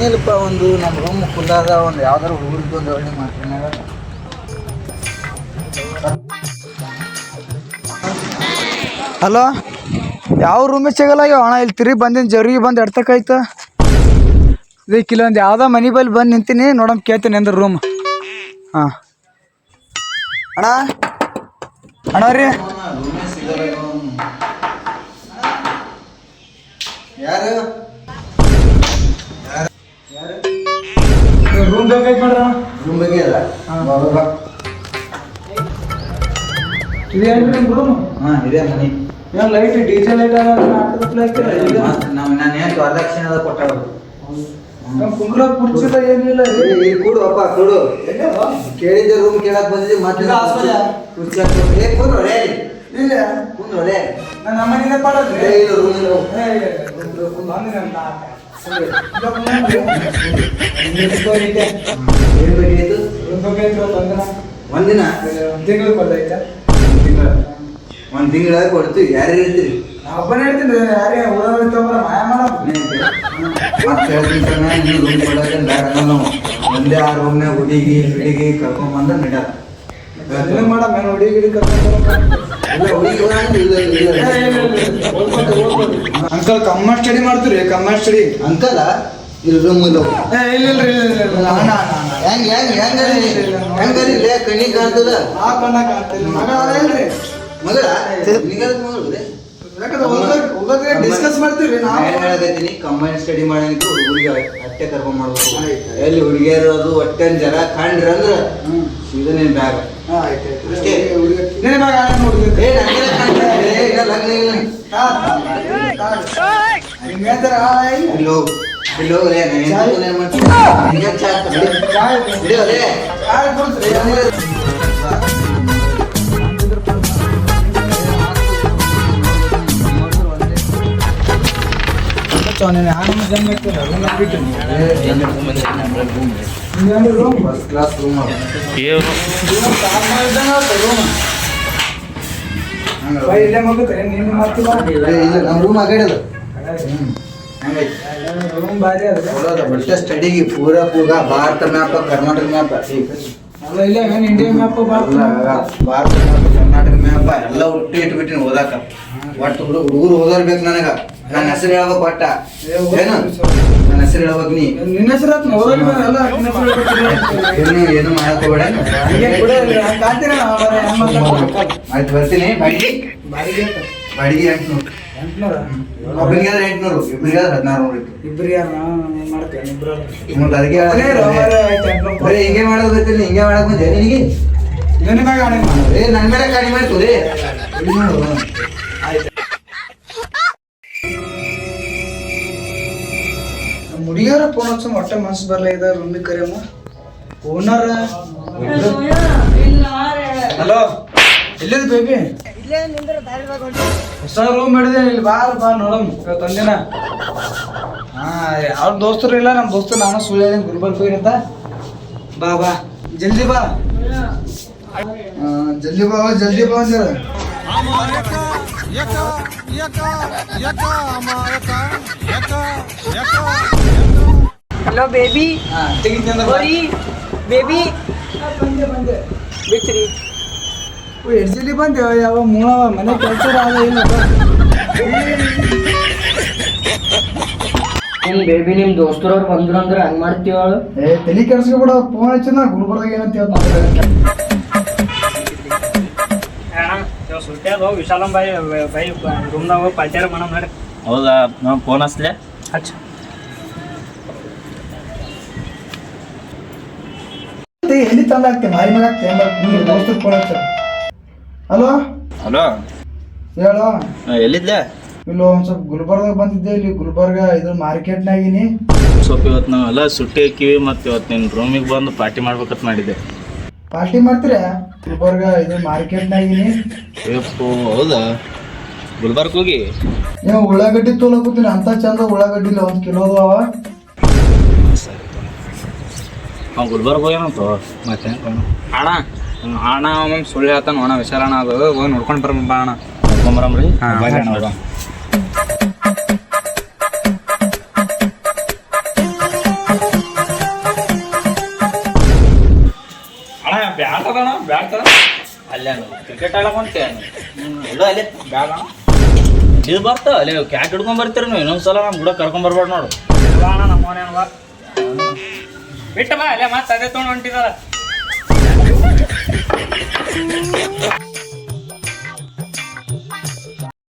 ಏನಿಲ್ಲಪ್ಪ ಒಂದು ನಮ್ಮ ರೂಮ್ ಕುಲ್ಲಾದ ಒಂದು ಯಾವ್ದಾರು ಊರಿಗೆ ಒಂದು ಒಳ್ಳೆ ಮಾಡ್ತೀನಿ. ಹಲೋ? ಯಾವ ರೂಮ್ ಸಿಗಲ್ಲ ಆಗ್ಯಾವ ಅಣ್ಣ ಇಲ್ಲಿ ತಿರುಗಿ ಬಂದಿನ ಜರಿಗೆ ಬಂದು ಎಡ್ತಕ್ಕಾಯ್ತು. ಇದಕ್ಕೆ ಇಲ್ಲೊಂದು ಯಾವುದೋ ಮನೆ ಬಲ್ಲಿ ಬಂದು ನಿಂತೀನಿ ನೋಡಮ್ ಕೇಳ್ತೀನಿ ಅಂದ್ರೆ ರೂಮ್ ಹಾಂ. ಅಣ್ಣ? ಅಣ್ಣ ರೀ. ಯಾರು? ರೂಮ್ ಬೇಕಾಯ್ತು ನೋಡ್ರ ರೂಮ್ ಬಗ್ಗೆ ಅಲ್ಲ ಇದೇನು ರೂಮ್ ಹಾಂ. ಇದೆ ಮನೆ ಏನು ಲೈಟ್ ಡಿಜೆ ಲೈಟ್ ನಾವು ನಾನು ಏನು ವರದಕ್ಷಿಣೆ ಕುರ್ಚಿದ ಏನಿಲ್ಲ ಕೂಡು ಅಪ್ಪ ಕೂಡು. ಕೇಳಿದ್ದೆ ರೂಮ್ ಕೇಳಕ್ ಬಂದಿದ್ದೆ ಮತ್ತೆ ಕುರ್ಚಿ ಹಾಕ್ಬಿಟ್ಟು ಏ ರೇ ಇಲ್ಲ. ಕುಂದ್ರು ರೇ ನಾನು ಮಾಡೋದು ಏ ಇಲ್ಲ ರೂಮ್ ಇಲ್ಲ ಒಂದಿನ ತಿಂಗಳು ಕೊಡ್ತೈತೆ ಒಂದ್ ತಿಂಗಳ ಕೊಡ್ತೀವಿ ಯಾರು ಹೇಳ್ತೀರಿ? ಒಬ್ಬನೇ ಹೇಳ್ತೀನಿ ಯಾರೇ ಊರಲ್ಲಿ ತಗೊಂಡ್ರ ಮಾಯ ಮತ್ತೆ ಹೇಳ್ತೀನಿ ರೂಮ್ ಕೊಡಕ್ಕೆ ಬೇಡ ನಾವು. ಒಂದೇ ಆ ರೂಮ್ನಾಗ ಹುಡುಗಿ ಹುಡುಗಿ ಕರ್ಕೊಂಬಂದ್ರೆ ನಡೆಯಲ್ಲ ಮಾಡಮ್ಮ ಹುಡುಗಿ ಗಿಡಿ ಅಂಕಲ್ ಕಮ್ಮ ಸ್ಟಡಿ ಮಾಡ್ತೀರಿ ಕಮ್ಮ ಸ್ಟಡಿ ಅಂಕಲ್ ಇಲ್ಲ ರೂಮ್ ಇಲ್ಲ ಇಲ್ಲ ಹೆಂಗ್ ಹೆಂಗ್ ಹೆಂಗ್ ಹೆಂಗರಿ ಲೇ ಕಣ್ಣಿ ಕಾಣ್ತದ? ಆ ಕಣ್ಣ ಕಾಣ್ತಿಲ್ಲ. ಮಗ ಅದೇನ್ರಿ ಮಗಳ? ನಿಗದ ಮಗಳು ಡಿಸ್ಕಸ್ ಮಾಡ್ತೀವಿ ನಾನು ಹೇಳಕತ್ತೀನಿ ಕಂಬೈನ್ ಸ್ಟಡಿ ಮಾಡೋದಕ್ಕೆ ಹುಡುಗಿ ಅಟ್ಟೆ ಕರ್ಕೊಂಡ್ ಮಾಡ್ಬೇಕು. ಎಲ್ಲಿ ಹುಡುಗಿಯರು ಅದು ಹೊಟ್ಟೆ ಜರ ಕಂಡ್ರ ಅಂದ್ರೆ ಇದು ನಿನ್ ಬ್ಯಾಗ್ ಅಷ್ಟೇ. ಏ ಕಂಡ್ರೆ ಈಗ ಲಗ್ನ ಇಲ್ಲ? मैं तो रहा है हेलो हेलो रे नहीं चाय ले मत ये चाय चाय ले ले चाय बोल रे चौने ने हाथ में जम में तो रूम में फिट नहीं है। ये रूम में हमारा रूम है ये रूम बस क्लास रूम है. ये रूम काम में जाना तो रूम भाई ले मग करें नहीं मारती बात ले ले रूम आ गए ಆಗಡೆ ಅದು ಬಟ್ ಸ್ಟಡಿಗೆ ಪೂರ ಪೂರ Bharat map Karnataka map India map Bharat map Karnataka map ಎಲ್ಲ ಒಟ್ಟು ಇಟ್ಬಿಟ್ಟಿನಿ ಓದಾಕ ಒಟ್ಟು ಹುಡುಗ ಹುಡುಗರು ಓದೋರ್ ಬೇಕು ನನಗ ನನ್ನ ಹೆಸರು ಹೇಳ್ಬೇಕು ಒಟ್ಟ ಏನು ನನ್ನ ಹೆಸರು ಹೇಳ್ಬೇಕು ನೀ ನಿನ್ನ ಹೆಸರು ಹೇಳ್ಬೇಕು. ಏನು ಏನು ಮಾಡಕ್. ಆಯ್ತು ಬರ್ತೀನಿ ಎಷ್ಟು? ಬಾಡಿಗೆ ಎಂಟ್ನೂರು. ಎಂಟ್ನೂರ? ಎಂಟ್ನೂರು ಹದಿನಾರು ನೂರು ಇತ್ತು. ಮತ್ತೆ ಅದಕ್ಕೆ ಬರೀ ಹಿಂಗೆ ಮಾಡೋದು ಗೊತ್ತಿಲ್ಲ ಹಿಂಗೆ ಮಾಡಕ್ ಬಂದೆ ನಿನಗೆ? ನಿನ್ನ ಮ್ಯಾಗ ಆಣೆ ಮಾಡು. ಏ ನನ್ನ ಮೇಲೆ ಕಡಿಮೆ ಆಯ್ತು ರೀ? ಹುಡುಗಿಯರ ಫೋನ್ ಹಚ್ಚ ಮೊಟ್ಟೆ ಮನ್ಸು ಬರಲ್ಲ ಇದ ರೂಮಿಗೆ ಕರೆಯಮ್ಮ. ಓನರ್? ಹಲೋ ಎಲ್ಲಿದೆ ಬೇಬಿ ಹೊಸ ರೂಮ್ ಹಿಡಿದೆ ಇಲ್ಲಿ ಬಾ ಬಾ ನೋಡಮ್ ಇವತ್ತು ಒಂದಿನ ಹಾ ಅವ್ರ ದೋಸ್ತರು ಇಲ್ಲ ನಮ್ಮ ದೋಸ್ತರು ನಾನು ಸುಳ್ಳು ಹೇಳಿದ್ದೀನಿ ಗುಲ್ಬರ್ಗ ಹೋಗಿರಂತ ಬಾ ಬಾ. ಜಲ್ದಿ ಬಾ. ಆ, ಜಲ್ದಿ ಬಾ ಜಲ್ದಿ ಬಾ ಅಂದಿರ ಹಲೋ ಬೇಬಿ ಹಾ ತೆಗಿತೀನಿ ಹೋರಿ ಬೇಬಿ ಬಂದೆ ಜಲ್ದಿ ಬಂದೆ ಯಾವ ಮೂಳ ಮನೆ ಕೆಲಸ ಇಲ್ಲ. ಬಾ. ನಿಮ್ ಬೇಬಿ ನಿಮ್ ದೋಸ್ತರವ್ರು ಬಂದ್ರು ಅಂದ್ರೆ ಹಂಗ್ ಮಾಡ್ತೀವ ಅವಳು ಏ ತಲೆ ಕೆಡ್ಸ್ಕೊಬಿಡ ಫೋನ್ ಹಚ್ಚಿ ನಾ ಗುಲ್ಬರ್ಗ ಏನಂತ ಹೇಳ್ತಾರೆ ಸುಟ್ಟ್ಯಾಗ ವಿಶಾಲಂ ಬಾಯಿ ಬೈ ರೂಮ್ದಾಗ ಪಾಲ್ಟ್ಯಾರ ಮಾಡಮ್ ನೋಡಿ ಹೌದಾ ನಾವು ಫೋನ್ ಹಚ್ಲೆ? ಹಚ್ಚ. ಎಲ್ಲಿ ತಂದ ಆಗ್ತೆ ಮಾರಿ ಮಗ ದೋಸ್ತರು ಫೋನ್ ಹಚ್ಚ. ಹಲೋ? ಹಲೋ? ಹೇಳೋ. ಎಲ್ಲಿದ್ದೆ? ಇಲ್ಲ ಒಂದ್ ಸ್ವಲ್ಪ ಗುಲ್ಬರ್ಗ ಬಂದಿದ್ದೆ ಇಲ್ಲಿ ಗುಲ್ಬರ್ಗ ಇದ್ರ ಮಾರ್ಕೆಟ್ನಾಗಿನಿ ಸ್ವಲ್ಪ ಇವತ್ತು ನಾವೆಲ್ಲ ಸುಟ್ಟಿ ಹಾಕಿವಿ ಮತ್ತು ಇವತ್ತು ನಿನ್ನ ರೂಮಿಗೆ ಬಂದು ಪಾರ್ಟಿ ಮಾಡ್ಬೇಕಂತ ಮಾಡಿದ್ದೆ ಪಾರ್ಟಿ ಮಾಡ್ತೀರ? ಗುಲ್ಬರ್ಗ ಇದ್ರ ಮಾರ್ಕೆಟ್ನಾಗಿನಿ ಅಯ್ಯಪ್ಪೋ ಹೌದಾ? ಗುಲ್ಬರ್ಗ್ ಹೋಗಿ? ನೀವು ಉಳ್ಳಾಗಡ್ಡಿ ತೊಗೊಳಕತ್ತೀನಿ ಅಂತ ಚಂದ ಉಳ್ಳಾಗಡ್ಡಿ ಇಲ್ಲ ಒಂದು ಕಿಲೋ ಅವ. ಅವ್ನು ಗುಲ್ಬರ್ಗ ಹೋಗ್ಯಾನಂತ ಮತ್ತೆ ಅಣ್ಣ ಅಣ್ಣ ಸುಳ್ಳು ಹೇಳ್ತಾನ ಅಣ್ಣ ವಿಚಾರಣ ಅದು ಹೋಗಿ ನೋಡ್ಕೊಂಡು ಬರ್ಬ ಅಣ್ಣ. ನೋಡ್ಕೊಂಬರಮ್ರಿ ಹಾಂ ಬ್ಯಾಟ್ ಅದಣ್ಣ ಬ್ಯಾಟ್ ಅಲ್ಲೇ ಕ್ರಿಕೆಟ್ ಆಡಕೊಂತೆ ಎಲ್ಲೋ ಅಲ್ಲೇ. ಬ್ಯಾಡ ಇದು ಬರ್ತ ಅಲ್ಲಿ ಕ್ಯಾಟ್ ಹಿಡ್ಕೊಂಡ್ ಬರ್ತೀರಿ ನೀವು ಇನ್ನೊಂದು ಸಲ ನಮ್ಮ ಗುಡ ಕರ್ಕೊಂಡ್ ಬರ್ಬೇಡ ನೋಡು. ನಮ್ಮ ಬಿಟ್ಟ ಬಾ ಅಲ್ಲೇ ಮತ್ತೆ ಅದೇ ತೊಗೊಂಡು ಹೊಂಟಿದಾರ.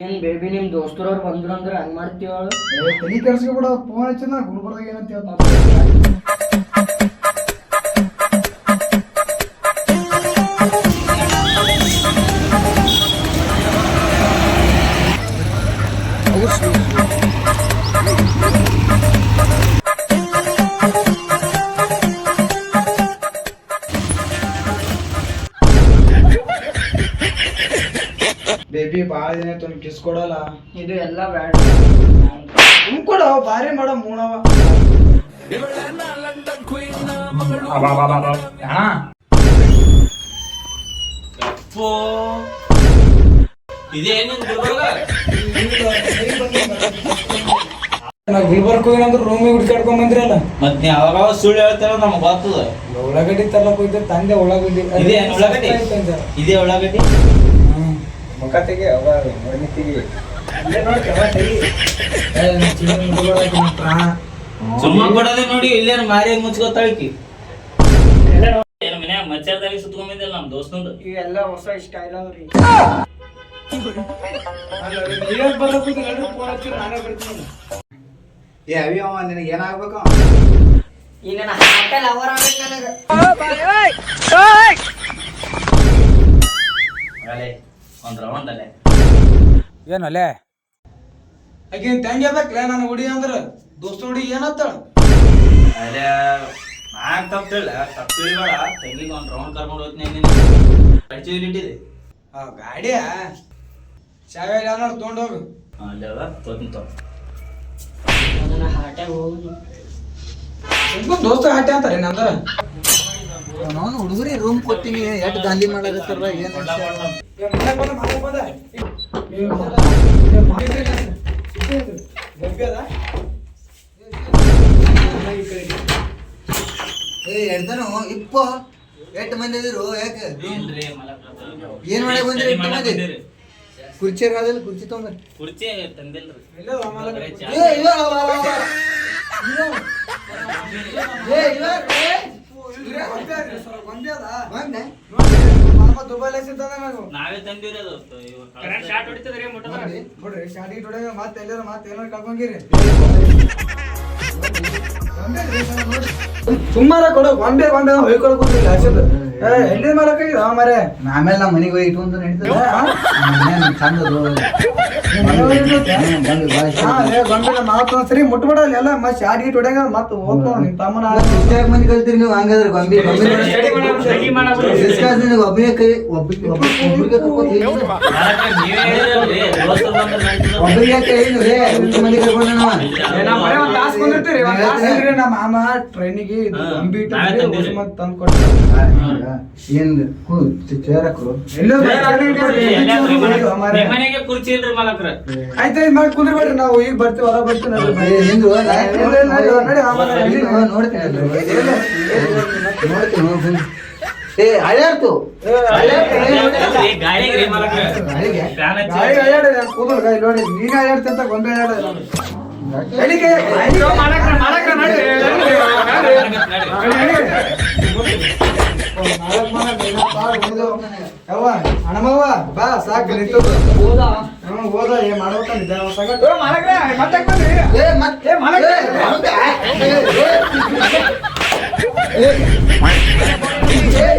ಏನ್ ಬೇಬಿ, ನಿಮ್ ದೋಸ್ತರವ್ರು ಬಂದ್ರು ಅಂದ್ರೆ ಹಂಗ್ ಮಾಡ್ತೀವ ಅವಳು ಏ, ತಲೆ ಕೆಡ್ಸ್ಕೊಬಿಡ ಫೋನ್ ಹಚ್ಚಿದ ಗುಲ್ಬರ್ದಾಗ ಏನಂತ ಹೇಳ್ತಾನ? ಬೇಬಿ ಭಾಳ ದಿನ ಆಯ್ತು ಕಿಸ್ ಕೊಡಲ್ಲ. ಇದು ಎಲ್ಲ ಬ್ಯಾಡ ಹ್ಮ್ ಕೊಡ ಭಾರಿ ಮಾಡ ಮೂಣವ ಅಣ್ಣ ಅಪ್ಪೋ ಇದೇನು ನಾ ಗುಲ್ಬರ್ಗ್ ಹೋಗಿನಂದ್ರ ರೂಮಿಗೆ ಹುಡ್ಕಾಡ್ಕೊಂಡ್ ಬಂದ್ರಲ್ಲ? ಮತ್ ನೀ ಅವಾಗ ಸುಳ್ಳು ಹೇಳ್ತಾರ ನಮ್ಗೆ ಗೊತ್ತದ. ಉಳ್ಳಾಗಡ್ಡಿ ತರ್ಲಕ್ ಹೋಯ್ತು ತಂದೆ ಉಳ್ಳಾಗಡ್ಡಿ ಇದೇ ಉಳ್ಳಾಗಡ್ಡಿ ಇದೇ ಉಳ್ಳಾಗಡ್ಡಿ ಮುಖ ತೆಗಿ. ಅವ ಮಣ್ಣಿ ತೆಗಿ ಸುಮ್ಮ ಕೊಡೋದೇ ನೋಡಿ ಇಲ್ಲೇನು ಮಾರಿ ಮುಚ್ಕೋತಾಳ್ಕಿ ಏನ್ ಮನ್ಯಾಗ ಮಚ್ಚಾರದಾಗ ಸುತ್ಕೊಂಡ್ ನಮ್ ದೋಸ್ತಂದು? ಇವೆಲ್ಲ ಹೊಸ ಸ್ಟೈಲ್ ಅವ್ರಿ. ಏ ಅವಿ ಅವ ನಿನಗೆ ಏನಾಗ್ಬೇಕು? ಈಗ ನನ್ನ ಹಾಟಲ್ ಅವರ್ ಆಗ್ಬೇಕು ನನಗ. ಒಂದ್ ರೌಂಡ್ ಅಲೆ ಏನಲ್ಲೇ ಆಕಿನ್ ತಂಗಿ ಅದಕ್ಕೆ ನಾನು ಹುಡಿ ಅಂದ್ರೆ? ದೋಸ್ತ ಹುಡಿ ಏನತ್ತಾಳ ಅಲೆ ನಾಕ್ ತಪ್ಪಿಲ್ಲ ತಪ್ಪು ತಿಳಿಬೇಡ. ತಂಗಿಗೆ ಒಂದ್ ರೌಂಡ್ ಕರ್ಕೊಂಡು ಹೋಗ್ತೀನಿ ನೀನು ಕಡ್ಚಿ ಇಟ್ಟಿದೆ ಆ ಗಾಡಿಯ? ಚಾವೆ ಯಾರು ತೊಗೊಂಡು ಹೋಗು. ಅಲ್ಲೇ ಅದ ತೊಗೊಂಡ್ ತಗೋ ನನ್ನ ಹಾಟ್ಯಾಗ ಹೋಗುದು ಸ್ವಲ್ಪ ದೋಸ್ತ ಹಾಟೆ ಅಂತಾರೆ ನಂತರ ನಾನು ಹುಡುಗರಿ ರೂಮ್ ಕೊಟ್ಟಿನಿ ಎಷ್ಟ್ ಗಾಂಧಿ ಮಾಡಕತ್ತಾರ ಏನ್ ಏ ಎಡ್ತಾನು ಇಪ್ಪ ಎಷ್ಟ್ ಮಂದಿ ಇದ್ರು ಯಾಕೆ ಏನ್ ಮಾಡಕ್ ಬಂದ್ರಿ ಎಂಟು ಮಂದಿ? ಬಂದಿರಿ? ಕುರ್ಚಿ ಇರೋದಿಲ್ಲ ಕುರ್ಚಿ ತಗೊಂಡ್ರಿ ಕುರ್ಚಿ ತಂದಿಲ್ರಿ. ಏ ಇಲ್ಲ ಏ ಇಲ್ಲ ಬಂದೆ ದುಬೈಲಿ ಸಿಗ್ತದ ನಾನು. ನಾವೇ ಅದು ಹೊಡಿತದ್ರಿ ನೋಡ್ರಿ ಶಾಡಿ ಟುಡೆ ಮತ್ತೆ ಎಲ್ಲಾರ ಮತ್ತೆ ಏನಾರ ಕಳ್ಕೊಂಗಿರಿ ಸುಮ್ಮನೆ ಕೊಡು ಒಂದೇ ಗೊಂಬೆ ಹೊಯ್ಕೊಳಕ್ ಹೋಗಿಲ್ಲ ಹಸಿದ ಏ ಎಲ್ಲಿ ಮಾಡಕ್ ಮರೆ? ಆಮೇಲೆ ನಮ್ಮ ಮನೆಗೆ ಹೋಗಿ ಅಂತ ನಡೀತದೆ. ಚಂದ ಚೇರ್ ಎಲ್ಲ ಮತ್ತೆ ಹೋಗ್ತಾವ ನಿಮ್ ತಮ್ಮನ ಮಂದಿ ಕಲ್ತೀರಿ ನೀವು ಹಂಗಾದ್ರೆ ಗೊಂಬಿ ಒಬ್ಬನೇ ಕೈ ಒಬ್ಬರಿಗೆ. ಒಬ್ಬರಿಗೆ ಕೈ ಮಂದಿ ನಮ್ಮ ಮಾಮ ಟ್ರೈನಿಗೆ ಗೊಂಬಿ ಏನ್ ಎಲ್ಲೋ ಮಾರ್ರೆ. ನಿಮ್ ಮನೆಗೆ ಕುರ್ಚಿ ಇಲ್ರಿ ಮಲಕ್ರ ಆಯ್ತು ಇದು ಮಾಡಿ ಕುಂದ್ರಬೇಡ್ರಿ ನಾವು ಈಗ ಬರ್ತೀವಿ ಹೊರ ಬರ್ತೀವಿ ನಿಂದು ಇಲ್ಲ, ನಡಿ. ನೋಡ್ತೀನಿ ನೋಡ್ತೀನಿ ಏ ಏ, ಗಾಳಿಗೆ? ಕೂದಲು ನೋಡಿ ಗೊಂಬೆ ಹಣಮವ್ವ ಬಾ ಸಾಕು ಹೋದ ಹೋದ ಏ ಮಾಡ್ಬೇಕಂದಿದ್ದೆ ಅವ್ನ್ ಸಂಗಟ. ಏ, ಏ, ಏ, ಏ, ಏ, ಏ,